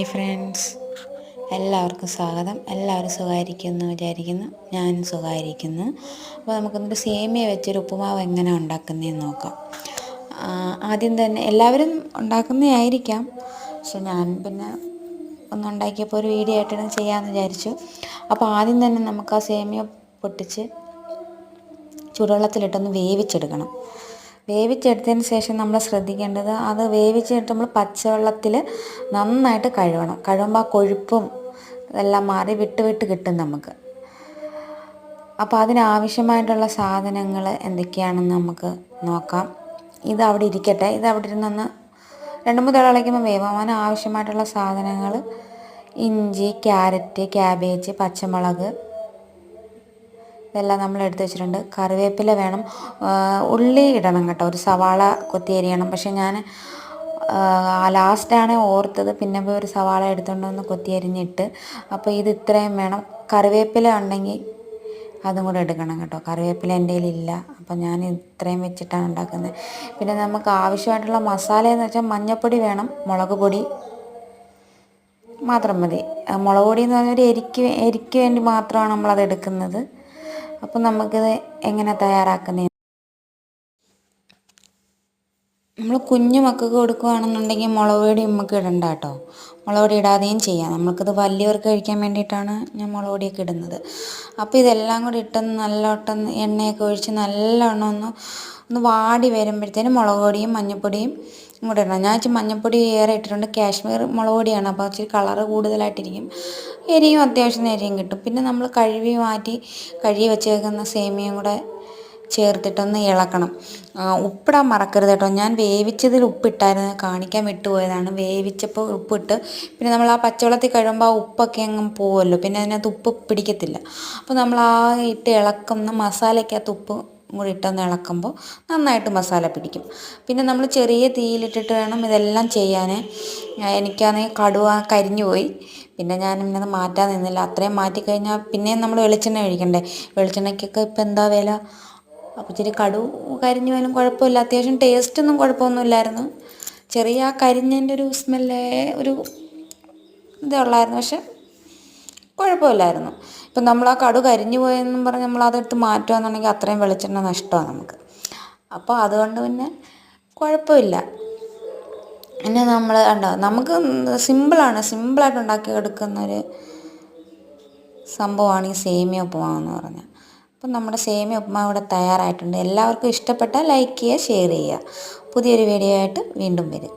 Hi friends. എല്ലാവർക്കും സ്വാഗതം. എല്ലാവരും സുഖമായിരിക്കുന്നു വിചാരിക്കുന്നു. ഞാനും സുഖമായിരിക്കുന്നു. അപ്പോൾ നമുക്കൊന്നൊരു സേമിയ വെച്ചൊരു ഉപ്പുമാവ് എങ്ങനെ ഉണ്ടാക്കുന്നതെന്ന് നോക്കാം. ആദ്യം തന്നെ എല്ലാവരും ഉണ്ടാക്കുന്നതായിരിക്കാം പക്ഷെ ഞാൻ പിന്നെ ഒന്ന് ഉണ്ടാക്കിയപ്പോൾ ഒരു വീഡിയോ ആയിട്ടാണ് ചെയ്യാമെന്ന് വിചാരിച്ചു. അപ്പോൾ ആദ്യം തന്നെ നമുക്ക് ആ സേമിയ പൊട്ടിച്ച് ചുടുവെള്ളത്തിലിട്ടൊന്ന് വേവിച്ചെടുക്കണം. വേവിച്ചെടുത്തതിന് ശേഷം നമ്മൾ ശ്രദ്ധിക്കേണ്ടത് അത് വേവിച്ചിട്ട് നമ്മൾ പച്ചവെള്ളത്തിൽ നന്നായിട്ട് കഴുകണം. കഴുകുമ്പോൾ ആ കൊഴുപ്പും ഇതെല്ലാം മാറി വിട്ട് വിട്ട് കിട്ടും നമുക്ക്. അപ്പോൾ അതിനാവശ്യമായിട്ടുള്ള സാധനങ്ങൾ എന്തൊക്കെയാണെന്ന് നമുക്ക് നോക്കാം. ഇത് അവിടെ ഇരിക്കട്ടെ. ഇത് അവിടെ ഇരുന്നൊന്ന് രണ്ട് മൂന്ന് തിളയ്ക്കുമ്പോൾ വേവാം. അതിന് ആവശ്യമായിട്ടുള്ള സാധനങ്ങൾ ഇഞ്ചി ക്യാരറ്റ് ക്യാബേജ് പച്ചമുളക് ഇതെല്ലാം നമ്മൾ എടുത്ത് വെച്ചിട്ടുണ്ട്. കറിവേപ്പില വേണം. ഉള്ളി ഇടണം കേട്ടോ. ഒരു സവാള കൊത്തി അരിയണം. പക്ഷെ ഞാൻ ലാസ്റ്റാണ് ഓർത്തത്. പിന്നെ പോയി ഒരു സവാള എടുത്തുകൊണ്ട് ഒന്ന് കൊത്തി അരിഞ്ഞിട്ട്. അപ്പോൾ ഇത് ഇത്രയും വേണം. കറിവേപ്പില ഉണ്ടെങ്കിൽ അതും കൂടെ എടുക്കണം കേട്ടോ. കറിവേപ്പില എന്റെ കയ്യിലില്ല. അപ്പോൾ ഞാൻ ഇത്രയും വെച്ചിട്ടാണ് ഉണ്ടാക്കുന്നത്. പിന്നെ നമുക്ക് ആവശ്യമായിട്ടുള്ള മസാല എന്ന് വെച്ചാൽ മഞ്ഞൾപ്പൊടി വേണം. മുളക് പൊടി മാത്രം മതി. മുളക് പൊടി എന്ന് പറഞ്ഞാൽ ഒരു എരിക്ക് എരിക്ക് വേണ്ടി മാത്രമാണ് നമ്മളത് എടുക്കുന്നത്. അപ്പം നമുക്കിത് എങ്ങനെ തയ്യാറാക്കുന്നത് നമ്മൾ കുഞ്ഞു മക്കൾക്ക് കൊടുക്കുകയാണെന്നുണ്ടെങ്കിൽ മുളക് പൊടി നമുക്ക് ഇടണ്ട കേട്ടോ. മുളക് പൊടി ഇടാതെയും ചെയ്യാം. നമുക്കിത് വലിയവർക്ക് കഴിക്കാൻ വേണ്ടിയിട്ടാണ് ഞാൻ മുളക് പൊടിയൊക്കെ ഇടുന്നത്. അപ്പോൾ ഇതെല്ലാം കൂടി ഇട്ടൊന്ന് നല്ലോട്ടം എണ്ണയൊക്കെ ഒഴിച്ച് നല്ലോണം ഒന്ന് ഒന്ന് വാടി വരുമ്പോഴത്തേനും മുളക് പൊടിയും മഞ്ഞൾപ്പൊടിയും കൂടെ ഇടണം. ഞാൻ വെച്ചാൽ മഞ്ഞൾപ്പൊടി ഏറെ ഇട്ടിട്ടുണ്ട്. കാശ്മീർ മുളക് പൊടിയാണ്. അപ്പോൾ ഇച്ചിരി കളറ് കൂടുതലായിട്ടിരിക്കും. എരിയും അത്യാവശ്യം എരിയും കിട്ടും. പിന്നെ നമ്മൾ കഴുകി മാറ്റി കഴുകി വെച്ചേക്കുന്ന സേമിയയും കൂടെ ചേർത്തിട്ടൊന്ന് ഇളക്കണം. ഉപ്പിടാൻ മറക്കരുത് കേട്ടോ. ഞാൻ വേവിച്ചതിൽ ഉപ്പിട്ടായിരുന്നു. കാണിക്കാൻ വിട്ടുപോയതാണ്. വേവിച്ചപ്പോൾ ഉപ്പിട്ട് പിന്നെ നമ്മൾ ആ പച്ചവെള്ളത്തിൽ കഴിയുമ്പോൾ ആ ഉപ്പൊക്കെ അങ്ങ് പോവുമല്ലോ പിന്നെ അതിനകത്ത് ഉപ്പ് പിടിക്കത്തില്ല. അപ്പോൾ നമ്മൾ ആ ഇട്ട് ഇളക്കുന്ന മസാലയ്ക്കകത്ത് ഉപ്പ് കൂടി ഇട്ടൊന്ന് ഇളക്കുമ്പോൾ നന്നായിട്ട് മസാല പിടിക്കും. പിന്നെ നമ്മൾ ചെറിയ തീയിലിട്ടിട്ട് വേണം ഇതെല്ലാം ചെയ്യാൻ എനിക്കാണെങ്കിൽ കടുവ കരിഞ്ഞു പോയി. പിന്നെ ഞാൻ ഇന്നത് മാറ്റാൻ നിന്നില്ല. അത്രയും മാറ്റിക്കഴിഞ്ഞാൽ പിന്നെയും നമ്മൾ വെളിച്ചെണ്ണ കഴിക്കണ്ടേ വെളിച്ചെണ്ണയ്ക്കൊക്കെ ഇപ്പോൾ എന്താ വില? അപ്പോൾ ഇച്ചിരി കടു കരിഞ്ഞു പോയാലും കുഴപ്പമില്ല. അത്യാവശ്യം ടേസ്റ്റൊന്നും കുഴപ്പമൊന്നുമില്ലായിരുന്നു. ചെറിയ ആ കരിഞ്ഞതിന്റെ ഒരു സ്മെല്ലേ ഒരു ഇതുള്ളായിരുന്നു പക്ഷെ കുഴപ്പമില്ലായിരുന്നു. ഇപ്പം നമ്മൾ ആ കടു കരിഞ്ഞു പോയെന്നും പറഞ്ഞ് നമ്മൾ അതെടുത്ത് മാറ്റുകയെന്നുണ്ടെങ്കിൽ അത്രയും വെളിച്ചെണ്ണ നഷ്ടമാണ് നമുക്ക്. അപ്പോൾ അതുകൊണ്ട് പിന്നെ കുഴപ്പമില്ല. പിന്നെ നമ്മൾ കണ്ടോ നമുക്ക് സിമ്പിളാണ്. സിമ്പിളായിട്ട് ഉണ്ടാക്കി എടുക്കുന്നൊരു സംഭവമാണ് ഈ സേമിയ ഉപ്പുമാവെന്ന് പറഞ്ഞാൽ. അപ്പം നമ്മുടെ സേമിയ ഉപ്പുമാവ് ഇവിടെ തയ്യാറായിട്ടുണ്ട്. എല്ലാവർക്കും ഇഷ്ടപ്പെട്ടാൽ ലൈക്ക് ചെയ്യുക ഷെയർ ചെയ്യുക. പുതിയൊരു വീഡിയോ ആയിട്ട് വീണ്ടും വരും.